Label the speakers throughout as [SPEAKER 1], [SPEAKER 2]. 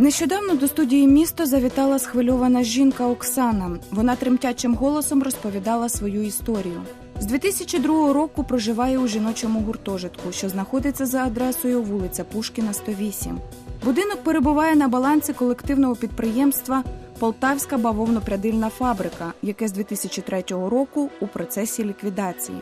[SPEAKER 1] Нещодавно до студії місто завітала схвильована жінка Оксана. Вона тремтячим голосом розповідала свою історію. З 2002 року проживає у жіночому гуртожитку, що знаходиться за адресою вулиця Пушкіна, 108. Будинок перебуває на балансі колективного підприємства Полтавська бавовно-прядильна фабрика, яке з 2003 року у процесі ліквідації.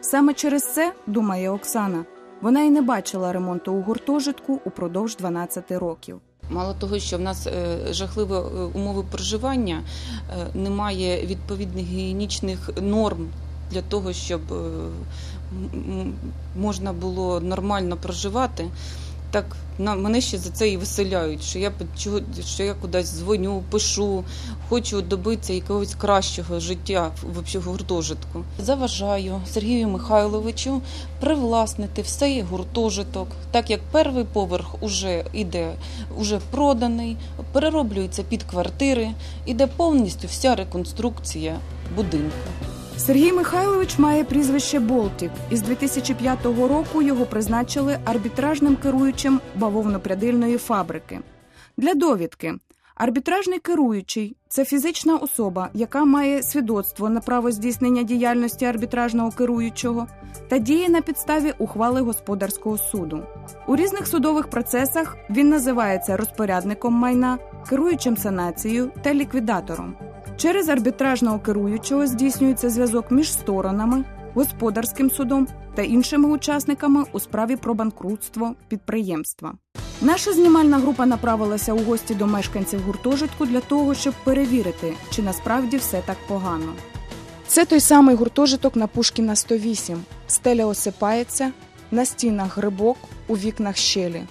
[SPEAKER 1] Саме через це, думає Оксана, вона й не бачила ремонту у гуртожитку упродовж 12 років.
[SPEAKER 2] Мало того, що в нас е, жахливі е, умови проживання, е, немає відповідних гігієнічних норм для того, щоб можна було нормально проживати. Так на мене ще за це і виселяють, що я що я кудись дзвоню, пишу, хочу добитися якогось кращого життя в гуртожитку. Заважаю Сергію Михайловичу привласнити всей гуртожиток, так як перший поверх уже іде, уже проданий, перероблюється під квартири, іде повністю вся реконструкція будинку.
[SPEAKER 1] Сергій Михайлович має прізвище Болтік, і з 2005 року його призначили арбітражним керуючим бавовно-прядильної фабрики. Для довідки. Арбітражний керуючий це фізична особа, яка має свідоцтво на право здійснення діяльності арбітражного керуючого та діє на підставі ухвали господарського суду. У різних судових процесах він називається розпорядником майна, керуючим санацією та ліквідатором. Через арбітражного керуючого здійснюється зв'язок між сторонами, господарським судом та іншими учасниками у справі про банкрутство підприємства. Наша знімальна група направилася у гості до мешканців гуртожитку для того, щоб перевірити, чи насправді все так погано. Це той самий гуртожиток на Пушкіна 108. Стеля осипається, на стінах грибок, у вікнах щелі.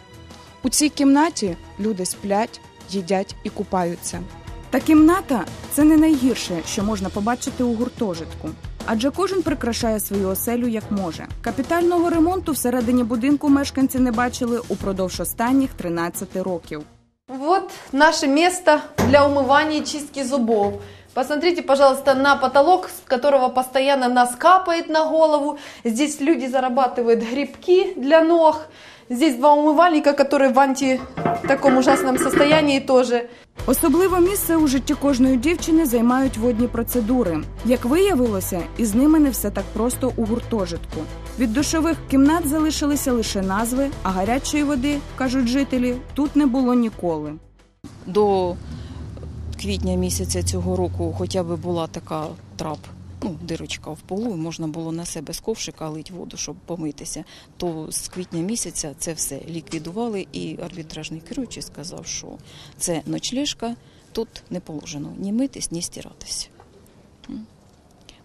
[SPEAKER 1] У цій кімнаті люди сплять, їдять і купаються. Та кімната це не найгірше, що можна побачити у гуртожитку. Адже кожен прикрашає свою оселю як може. Капітального ремонту всередині будинку мешканці не бачили упродовж останніх 13 років.
[SPEAKER 3] Вот наше место для умывания и чистки зубов. Посмотрите, пожалуйста, на потолок, с которого постоянно нас капает на голову. Здесь люди зарабатывают грибки для ног. Здесь два умывальника, которые в анти таком ужасном состоянии тоже.
[SPEAKER 1] Особливе місце у житті кожної дівчини займають водні процедури. Як виявилося, із ними не все так просто у гуртожитку. Від душових кімнат залишилися лише назви, а гарячої води, кажуть жителі, тут не було ніколи.
[SPEAKER 4] до квітня місяця цього року хоча б була така трап, ну, дирочка в полу, можна було на себе з ковшика лить воду, щоб помитися. То з квітня місяця це все ліквідували, і арбітражний керуючий сказав, що це ночліжка, тут не положено ні митись, ні стиратися.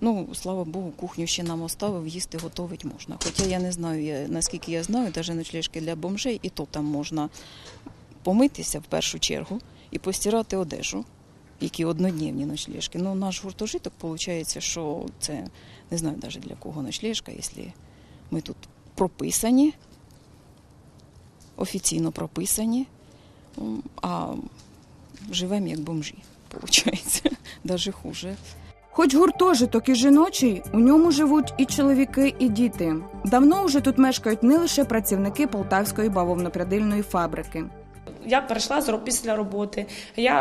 [SPEAKER 4] Ну, слава Богу, кухню ще нам оставив, їсти готовить можна. Хоча я не знаю, я, наскільки я знаю, навіть ночліжки для бомжей, і то там можна помитися в першу чергу і постирати одежу, які однодневні ночліжки. Ну, наш гуртожиток, виходить, що це не знаю навіть для кого ночліжка, якщо ми тут прописані, офіційно прописані, а живемо як бомжі, виходить, навіть хуже.
[SPEAKER 1] Хоч гуртожиток і жіночий, у ньому живуть і чоловіки, і діти. Давно вже тут мешкають не лише працівники Полтавської бавовнопрядильної фабрики.
[SPEAKER 5] Я перейшла з після роботи. Я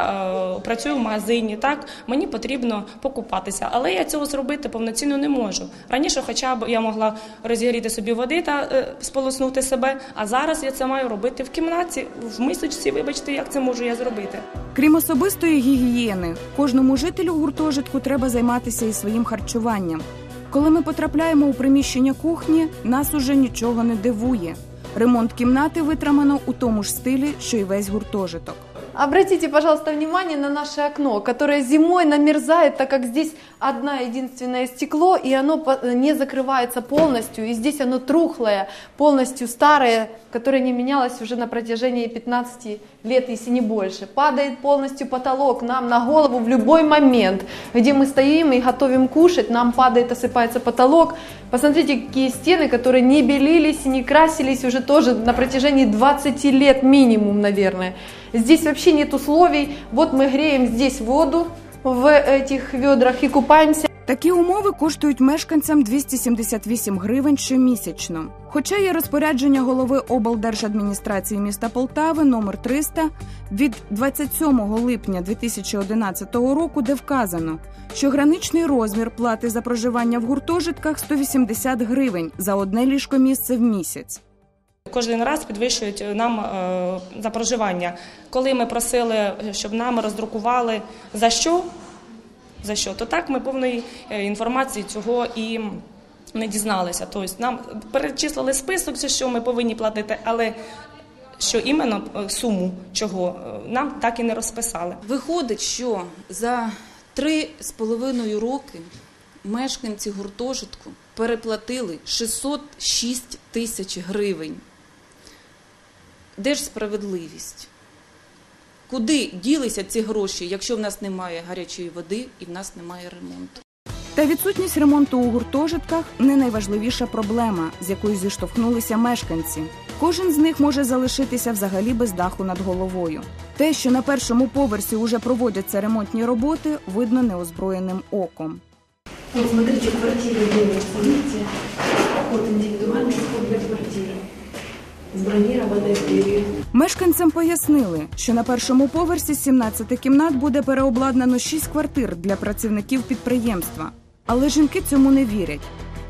[SPEAKER 5] е, працюю в магазині. Так мені потрібно покупатися, але я цього зробити повноцінно не можу. Раніше, хоча б я могла розігріти собі води та е, сполоснути себе. А зараз я це маю робити в кімнаті, в мисочці. Вибачте, як це можу я зробити.
[SPEAKER 1] Крім особистої гігієни, кожному жителю гуртожитку треба займатися і своїм харчуванням. Коли ми потрапляємо у приміщення кухні, нас уже нічого не дивує. Ремонт кімнати витримано у тому ж стилі, що й весь гуртожиток.
[SPEAKER 3] Обратите, пожалуйста, внимание на наше окно, которое зимой намерзает, так как здесь одно единственное стекло, и оно по- не закрывается полностью, и здесь оно трухлое, полностью старое, которое не менялось уже на протяжении 15 лет, если не больше. Падает полностью потолок нам на голову в любой момент, где мы стоим и готовим кушать, нам падает, осыпается потолок. Посмотрите, какие стены, которые не белились, не красились уже тоже на протяжении 20 лет минимум, наверное. Здесь вообще нет условий. Вот мы греем здесь воду в этих ведрах и купаемся.
[SPEAKER 1] Такі умови коштують мешканцям 278 гривень щомісячно. Хоча є розпорядження голови облдержадміністрації міста Полтави номер 300 від 27 липня 2011 року, де вказано, що граничний розмір плати за проживання в гуртожитках 180 гривень за одне ліжкомісце в місяць.
[SPEAKER 5] Кожен раз підвищують нам е, за проживання. Коли ми просили, щоб нам роздрукували за що, за що, то так ми повної е, інформації цього і не дізналися. Тобто нам перечислили список, за що ми повинні платити, але що іменно е, суму чого е, нам так і не розписали.
[SPEAKER 2] Виходить, що за три з половиною роки мешканці гуртожитку переплатили 606 тисяч гривень. Де ж справедливість? Куди ділися ці гроші, якщо в нас немає гарячої води і в нас немає ремонту?
[SPEAKER 1] Та відсутність ремонту у гуртожитках не найважливіша проблема, з якою зіштовхнулися мешканці. Кожен з них може залишитися взагалі без даху над головою. Те, що на першому поверсі уже проводяться ремонтні роботи, видно неозброєним оком.
[SPEAKER 6] Вот смотрите, квартира делается, видите? Вход квартиры. С бронированной дверью.
[SPEAKER 1] Мешканцям пояснили, що на першому поверсі з 17 кімнат буде переобладнано 6 квартир для працівників підприємства. Але жінки цьому не вірять.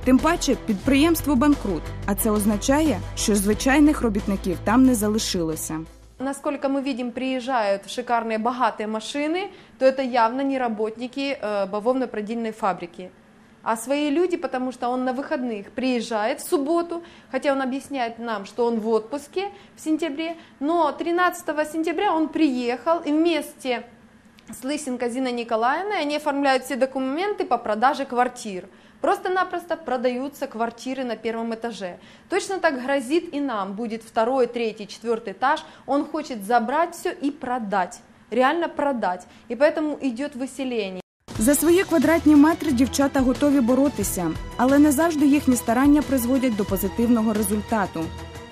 [SPEAKER 1] Тим паче підприємство банкрут, а це означає, що звичайних робітників там не залишилося.
[SPEAKER 3] Насколько мы видим, приезжают шикарные богатые машины, то это явно не работники э, бавовно-продильной фабрики. А свои люди, потому что он на выходных приезжает в субботу, хотя он объясняет нам, что он в отпуске в сентябре, но 13 сентября он приехал и вместе с Лысенко Зиной Николаевной они оформляют все документы по продаже квартир. Просто-напросто продаются квартиры на первом этаже. Точно так грозит и нам. Будет второй, третий, четвертый этаж. Он хочет забрать все и продать. Реально продать. И поэтому идет выселение.
[SPEAKER 1] За свої квадратні метри дівчата готові боротися, але не завжди їхні старання призводять до позитивного результату.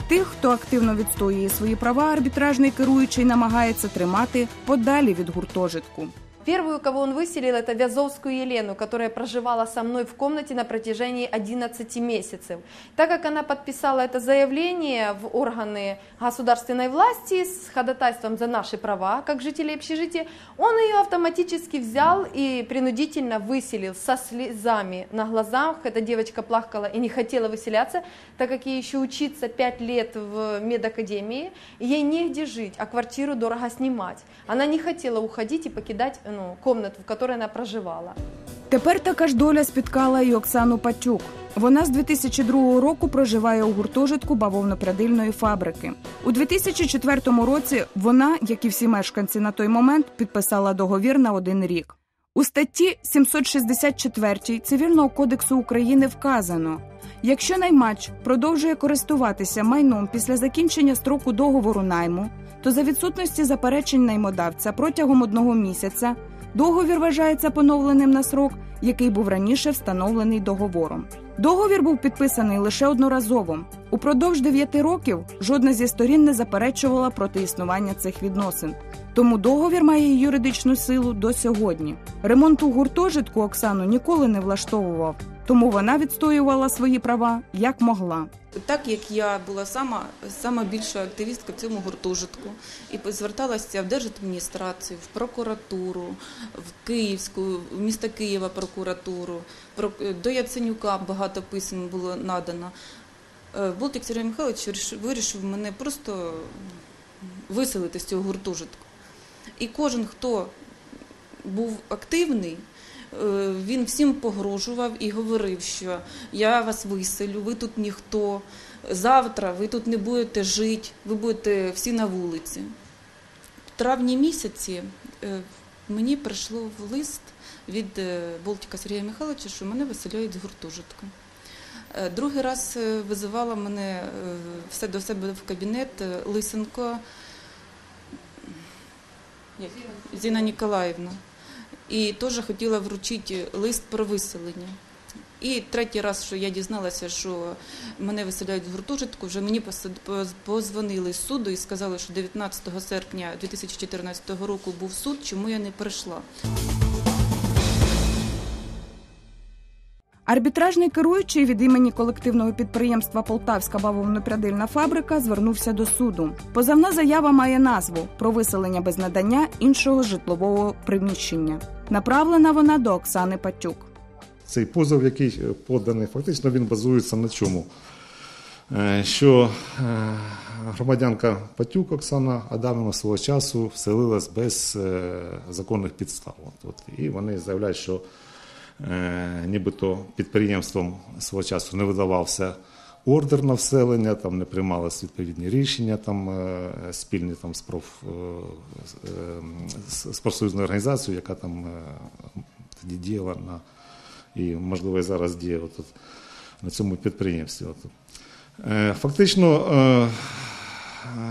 [SPEAKER 1] Тих, хто активно відстоює свої права, арбітражний керуючий намагається тримати подалі від гуртожитку.
[SPEAKER 3] Первую, кого он выселил, это Вязовскую Елену, которая проживала со мной в комнате на протяжении 11 месяцев. Так как она подписала это заявление в органы государственной власти с ходатайством за наши права, как жители общежития, он ее автоматически взял и принудительно выселил со слезами на глазах. Эта девочка плакала и не хотела выселяться, так как ей еще учиться 5 лет в медакадемии, ей негде жить, а квартиру дорого снимать. Она не хотела уходить и покидать ну, комнату, в которой она проживала.
[SPEAKER 1] Тепер така ж доля спіткала і Оксану Патюк. Вона з 2002 року проживає у гуртожитку бавовнопрядильної фабрики. У 2004 році вона, як і всі мешканці на той момент, підписала договір на один рік. У статті 764 Цивільного кодексу України вказано: якщо наймач продовжує користуватися майном після закінчення строку договору найму, то за відсутності заперечень наймодавця протягом одного місяця договір вважається поновленим на срок, який був раніше встановлений договором. Договір був підписаний лише одноразово. Упродовж 9 років жодна зі сторін не заперечувала проти існування цих відносин. Тому договір має юридичну силу до сьогодні. Ремонт у гуртожитку Оксану ніколи не влаштовував, тому вона відстоювала свої права як могла.
[SPEAKER 2] Так як я була сама, сама більша активістка в цьому гуртожитку і зверталася в держадміністрацію, в прокуратуру, в Київську, в міста Києва прокуратуру, про- до Яценюка багато писем було надано. Е, Болтик Сергій Михайлович вирішив- мене просто виселити з цього гуртожитку. І кожен, хто був активний, він всім погрожував і говорив, що я вас виселю, ви тут ніхто, завтра ви тут не будете жити, ви будете всі на вулиці. В травні місяці е, мені прийшло в лист від е, Болтика Сергія Михайловича, що мене виселяють з гуртожитку. Е, Другий раз е, визивала мене е, все до себе в кабінет е, Лисенко? Зіна Ніколаївна. І теж хотіла вручити лист про виселення. І третій раз, що я дізналася, що мене виселяють з гуртожитку, вже мені позвонили з суду і сказали, що 19 серпня 2014 року був суд, чому я не прийшла.
[SPEAKER 1] Арбітражний керуючий від імені колективного підприємства Полтавська бавовнопрядильна фабрика звернувся до суду. Позовна заява має назву про виселення без надання іншого житлового приміщення. Направлена вона до Оксани Патюк.
[SPEAKER 7] Цей позов, який е, поданий, фактично він базується на чому? Е, Що е, громадянка Патюк Оксана Адамова свого часу вселилась без законних підстав. І вони заявляють, що нібито підприємством свого часу не видавався ордер на вселення, там не приймалися відповідні рішення там, е, спільні там, з, проф, е, з, е, профсоюзною організацією, яка там тоді діяла на і, можливо, і зараз діє от, на цьому підприємстві. От. Е, Фактично,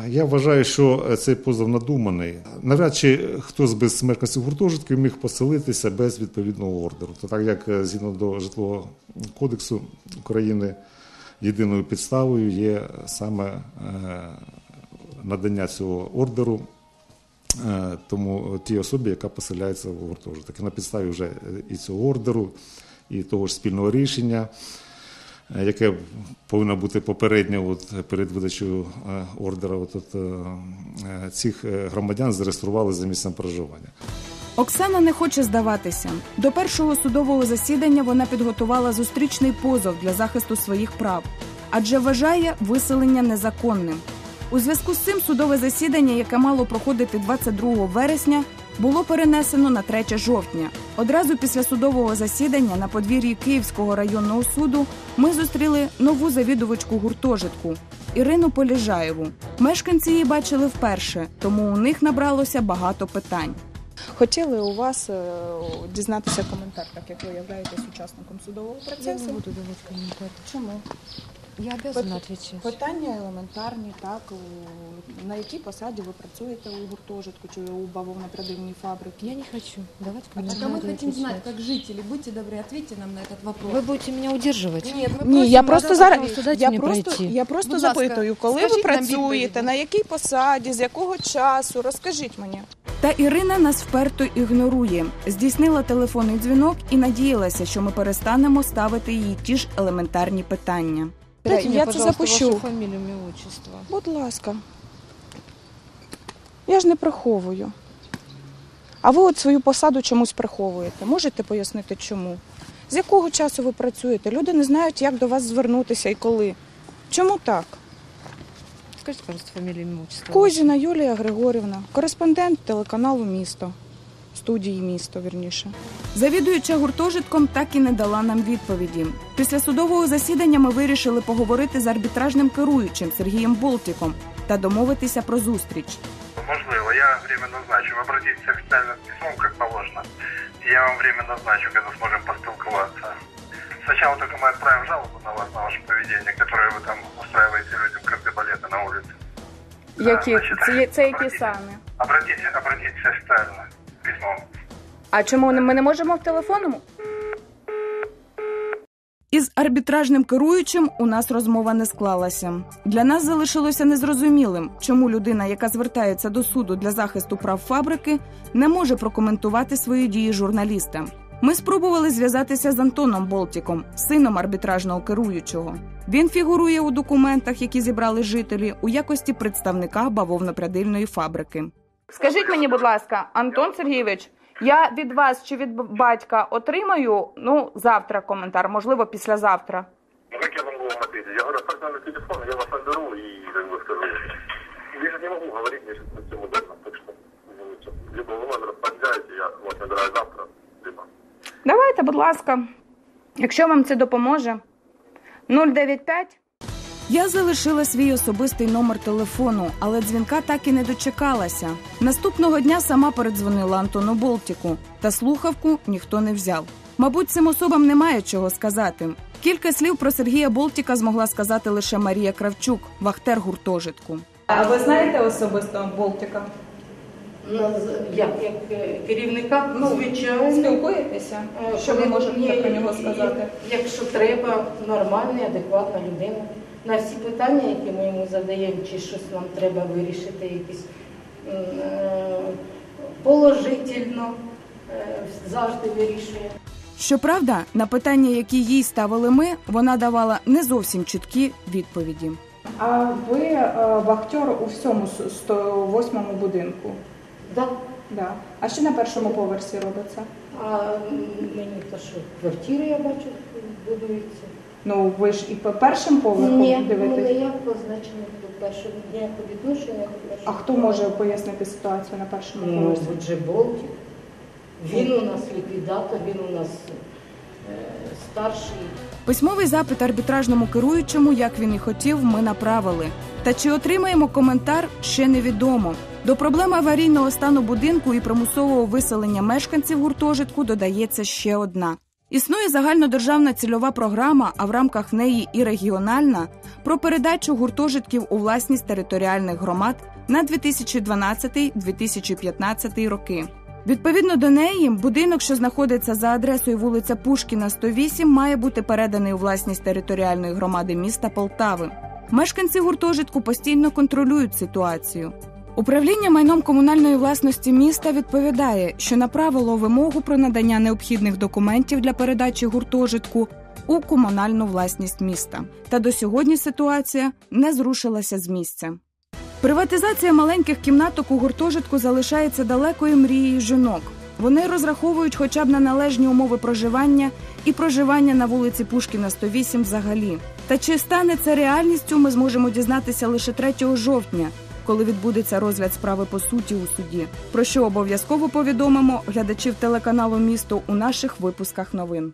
[SPEAKER 7] я вважаю, що цей позов надуманий. Навряд чи хтось без мешканців гуртожитків міг поселитися без відповідного ордеру. То так як згідно до житлового кодексу України єдиною підставою є саме е, надання цього ордеру Е, тому тій особі, яка поселяється в гуртожиток. На підставі вже і цього ордеру, і того ж спільного рішення, е, яке повинно бути попередньо от, перед видачею ордера, от, от, цих громадян зареєстрували за місцем проживання.
[SPEAKER 1] Оксана не хоче здаватися. До першого судового засідання вона підготувала зустрічний позов для захисту своїх прав, адже вважає виселення незаконним. У зв'язку з цим судове засідання, яке мало проходити 22 вересня, було перенесено на 3 жовтня. Одразу після судового засідання на подвір'ї Київського районного суду ми зустріли нову завідувачку гуртожитку Ірину Поліжаєву. Мешканці її бачили вперше, тому у них набралося багато питань.
[SPEAKER 8] Хотіли у вас е, дізнатися коментар, так як ви являєтесь учасником судового
[SPEAKER 9] Я
[SPEAKER 8] процесу.
[SPEAKER 9] не буду давать комментарий.
[SPEAKER 8] Чому?
[SPEAKER 9] Я обязана отвечать.
[SPEAKER 8] Питання елементарні, так у- на якій посаді ви працюєте у гуртожитку чи у бавовно-прядильній фабрики?
[SPEAKER 9] Я не хочу давать
[SPEAKER 3] Так а
[SPEAKER 9] комментарии.
[SPEAKER 3] мы хотим знать,
[SPEAKER 9] отвечать.
[SPEAKER 3] как жители, будьте добры, ответьте нам на этот вопрос.
[SPEAKER 9] Вы будете меня удерживать?
[SPEAKER 3] Нет, мы
[SPEAKER 8] Ні,
[SPEAKER 3] просим
[SPEAKER 8] я
[SPEAKER 3] вас
[SPEAKER 8] просто
[SPEAKER 3] ответить.
[SPEAKER 9] Пожалуйста,
[SPEAKER 8] зараз
[SPEAKER 9] дайте
[SPEAKER 8] я
[SPEAKER 9] мені
[SPEAKER 8] просто
[SPEAKER 9] пройти.
[SPEAKER 8] я просто
[SPEAKER 3] Будь ласка,
[SPEAKER 8] запитую, коли ви
[SPEAKER 3] скажіть нам
[SPEAKER 8] працюєте,
[SPEAKER 3] відповіді.
[SPEAKER 8] на якій посаді, з якого часу? Розкажіть мені.
[SPEAKER 1] Та Ірина нас вперто ігнорує. Здійснила телефонний дзвінок і надіялася, що ми перестанемо ставити їй ті ж елементарні питання.
[SPEAKER 9] Дайте
[SPEAKER 8] я це запущу.
[SPEAKER 9] вашу фамилию, отчество.
[SPEAKER 8] Будь ласка. Я ж не приховую. А ви от свою посаду чомусь приховуєте. Можете пояснити, чому? З якого часу ви працюєте? Люди не знають, як до вас звернутися і коли. Чому так?
[SPEAKER 9] Скажите, пожалуйста, фамилию, имя, отчество.
[SPEAKER 8] Козіна Юлія Григорівна, кореспондент телеканалу Місто, студії місто, вірніше.
[SPEAKER 1] Завідуюча гуртожитком так і не дала нам відповіді. Після судового засідання ми вирішили поговорити з арбітражним керуючим Сергієм Болтіком та домовитися про зустріч.
[SPEAKER 10] Можливо, я время назначу. Обратитесь официально с письмом, как положено. Я вам время назначу, когда сможем поспілкуватися. Сначала только мы отправим жалобу на вас,
[SPEAKER 8] Які,
[SPEAKER 10] значить,
[SPEAKER 8] це, це які
[SPEAKER 10] обратіть.
[SPEAKER 8] саме?
[SPEAKER 10] Обратитесь, обратитесь официально письмом.
[SPEAKER 8] А чому ми не можемо в телефонному?
[SPEAKER 1] Із арбітражним керуючим у нас розмова не склалася. Для нас залишилося незрозумілим, чому людина, яка звертається до суду для захисту прав фабрики, не може прокоментувати свої дії журналіста. Ми спробували зв'язатися з Антоном Болтіком, сином арбітражного керуючого. Він фігурує у документах, які зібрали жителі, у якості представника бавовнопрядильної фабрики.
[SPEAKER 8] Скажіть мені, будь ласка, Антон Сергійович, я від вас чи від батька отримаю ну завтра коментар, можливо, післязавтра.
[SPEAKER 10] Ну как я вам ответить? Я говорю, номер телефона, я вас наберу и как бы скажу. Я не могу говорить, мне сейчас не всем удобно, так что извините. Либо вы номер подбираете, я вас набираю завтра, либо
[SPEAKER 8] Давайте, будь ласка, якщо вам це допоможе. 095
[SPEAKER 1] Я залишила свій особистий номер телефону, але дзвінка так і не дочекалася. Наступного дня сама передзвонила Антону Болтіку, та слухавку ніхто не взяв. Мабуть, цим особам немає чого сказати. Кілька слів про Сергія Болтіка змогла сказати лише Марія Кравчук, вахтер гуртожитку.
[SPEAKER 8] А ви знаєте особисто Болтика?
[SPEAKER 11] Як, як е, керівника, ну, звичайно.
[SPEAKER 8] Спілкуєтеся?
[SPEAKER 11] Е,
[SPEAKER 8] Що ви можете
[SPEAKER 11] ні,
[SPEAKER 8] про нього сказати?
[SPEAKER 11] Якщо треба, нормальна, адекватна людина. На всі питання, які ми йому задаємо, чи щось нам треба вирішити, якісь е, положительно, завжди вирішує.
[SPEAKER 1] Щоправда, на питання, які їй ставили ми, вона давала не зовсім чіткі відповіді.
[SPEAKER 8] А ви вахтер у всьому 108 будинку?
[SPEAKER 11] Да.
[SPEAKER 8] Да. А що на першому поверсі робиться?
[SPEAKER 11] А мені то що, квартири, я бачу, будуються.
[SPEAKER 8] Ну ви ж і по першим поверхом
[SPEAKER 11] Ні, ну,
[SPEAKER 8] дивитесь.
[SPEAKER 11] не я позначено до першого ніякого відношення до першого.
[SPEAKER 8] А хто може пояснити ситуацію на першому
[SPEAKER 11] Ну,
[SPEAKER 8] поверсі?
[SPEAKER 11] отже, Болтів. Він у нас ліквідатор, він у нас е, старший.
[SPEAKER 1] Письмовий запит арбітражному керуючому, як він і хотів, ми направили. Та чи отримаємо коментар, ще невідомо. До проблеми аварійного стану будинку і примусового виселення мешканців гуртожитку додається ще одна. Існує загальнодержавна цільова програма, а в рамках неї і регіональна про передачу гуртожитків у власність територіальних громад на 2012-2015 роки. Відповідно до неї, будинок, що знаходиться за адресою вулиця Пушкіна, 108, має бути переданий у власність територіальної громади міста Полтави. Мешканці гуртожитку постійно контролюють ситуацію. Управління майном комунальної власності міста відповідає, що направило вимогу про надання необхідних документів для передачі гуртожитку у комунальну власність міста. Та до сьогодні ситуація не зрушилася з місця. Приватизація маленьких кімнаток у гуртожитку залишається далекою мрією жінок. Вони розраховують хоча б на належні умови проживання і проживання на вулиці Пушкіна 108 взагалі. Та чи стане це реальністю, ми зможемо дізнатися лише 3 жовтня, коли відбудеться розгляд справи по суті у суді. Про що обов'язково повідомимо глядачів телеканалу Місто у наших випусках новин.